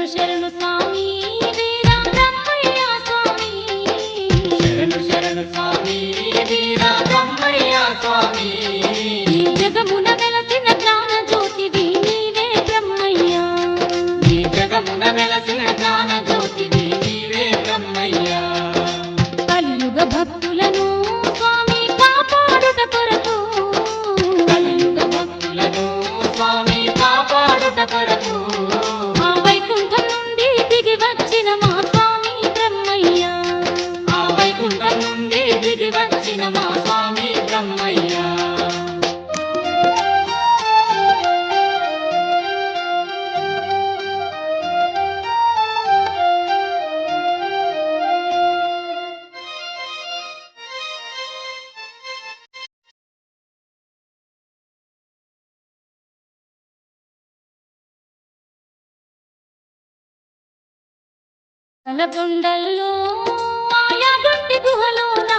శరణు శరణు స్వామి. శరణు శరణు స్వామి స్వామి. జగమున వెలసిన జ్ఞాన జ్యోతివి నీవే బ్రహ్మయ్యా. జగమున వెలసిన జ్ఞాన జ్యోతి తలకొండల్లో ఆయా గుహలో నా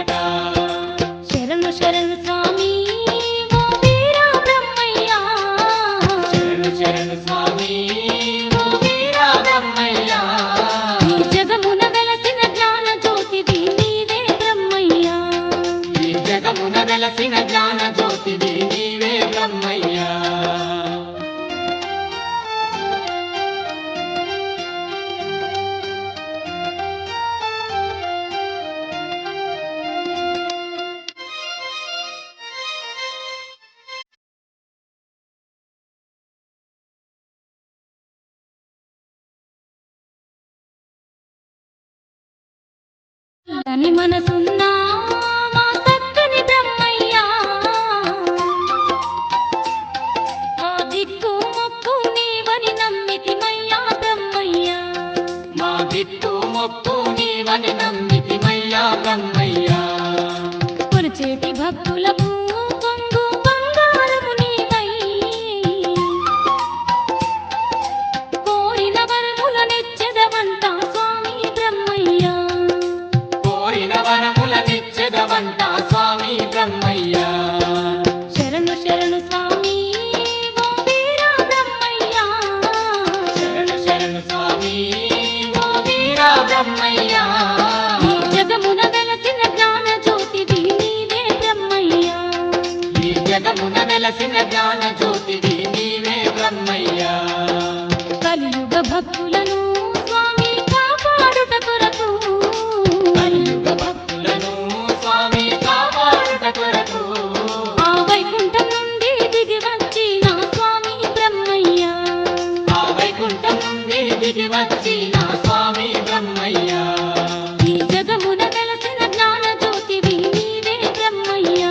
కలుగునట శరణు మనసున్నా మా చక్కని బ్రహ్మయ్య ఆ దిక్కు మొక్కు నీవని నమ్మితిమయ్యా బ్రహ్మయ్య. మా దిక్కు మొక్కు నీవని నమ్మితిమయ్యా వెలసిన జ్ఞాన జ్యోతివి నీవే బ్రహ్మయ్య. కలియుగ భక్తులను స్వామి కాపాడుట కొరకు. కలియుగ భక్తులను స్వామి కాపాడుట కొరకు. ఆ వైకుంఠం నుండి దిగి వచ్చి నా స్వామి బ్రహ్మయ్య. ఆ వైకుంఠం నుండి దిగి వచ్చి నా స్వామి బ్రహ్మయ్య. ఈ జగమున వెలసిన జ్ఞాన జ్యోతివి నీవే బ్రహ్మయ్య.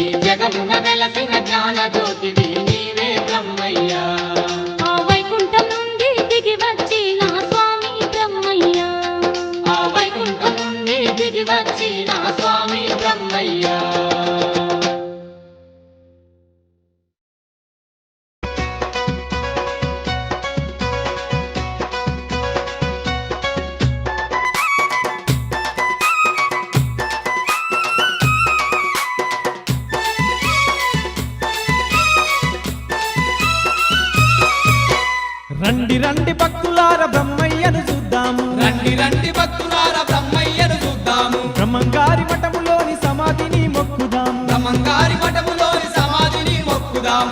ఈ జగమున వెలసిన జ్ఞాన జ్యోతివి రండి రండి భక్తులార బ్రహ్మయ్యను చూద్దాము. రండి రండి భక్తులార బ్రహ్మయ్యను చూద్దాము. బ్రహ్మంగారి మఠములోని సమాధిని మొక్కుదాము. బ్రహ్మంగారి మఠములోని సమాధిని మొక్కుదాం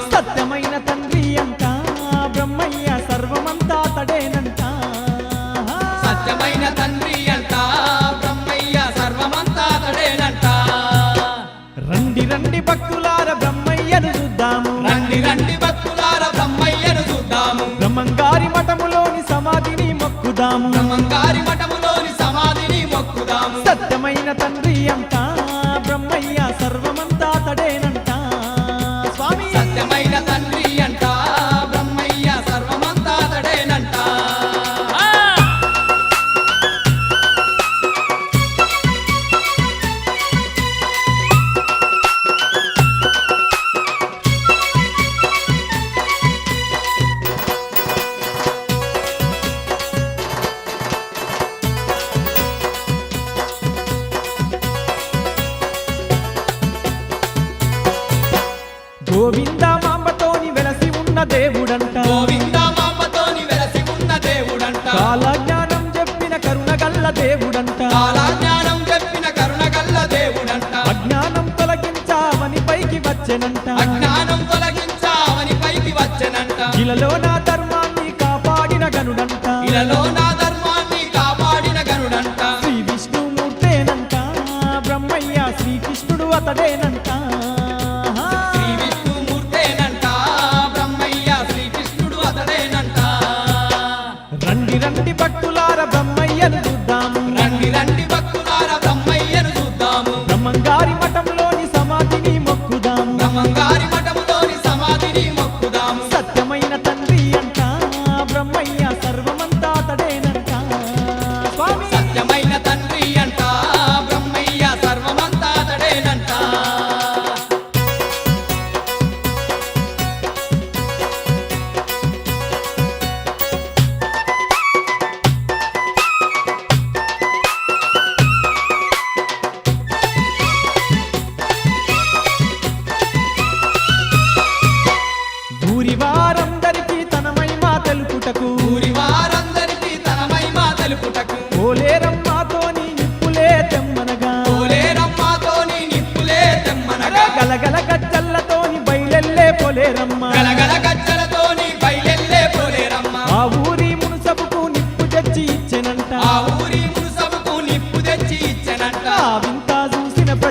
గోవింద మాంబతోని వెలసి ఉన్న దేవుడంట. గోవింద మాంబతోని వెలసి ఉన్న దేవుడంట. కాలజ్ఞానం చెప్పిన కరుణగల్ల దేవుడంట. కాలాజ్ఞానం చెప్పిన కరుణగల్ల దేవుడంట. అజ్ఞానం తొలగించావని పైకి వచ్చెనంట. అజ్ఞానం తొలగించావని పైకి వచ్చనంట. ఇలలో నా ధర్మాన్ని కాపాడిన గనుడంట. ఇలలో నా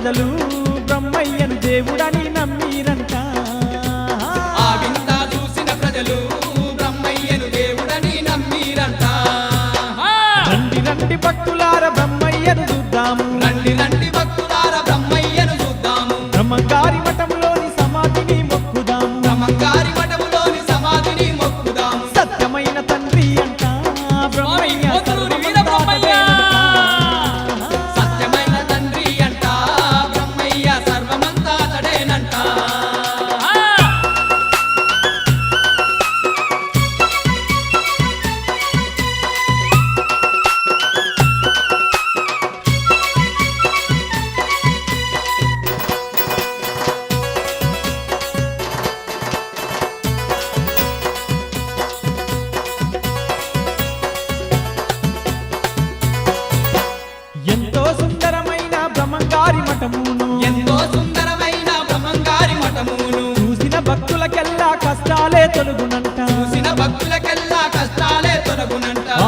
ప్రజలు బ్రహ్మయ్యను దేవుడని నమ్మిరని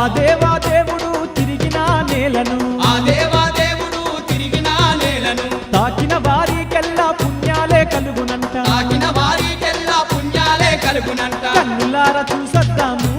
దేవా దేవుడు తిరిగిన నేలను. ఆ దేవా దేవుడు తిరిగిన నేలను. తాకిన వారికెల్లా పుణ్యాలే కలుగునంట. తాకిన వారికెల్లా పుణ్యాలే కలుగునంట. కన్నులార చూసద్దాము.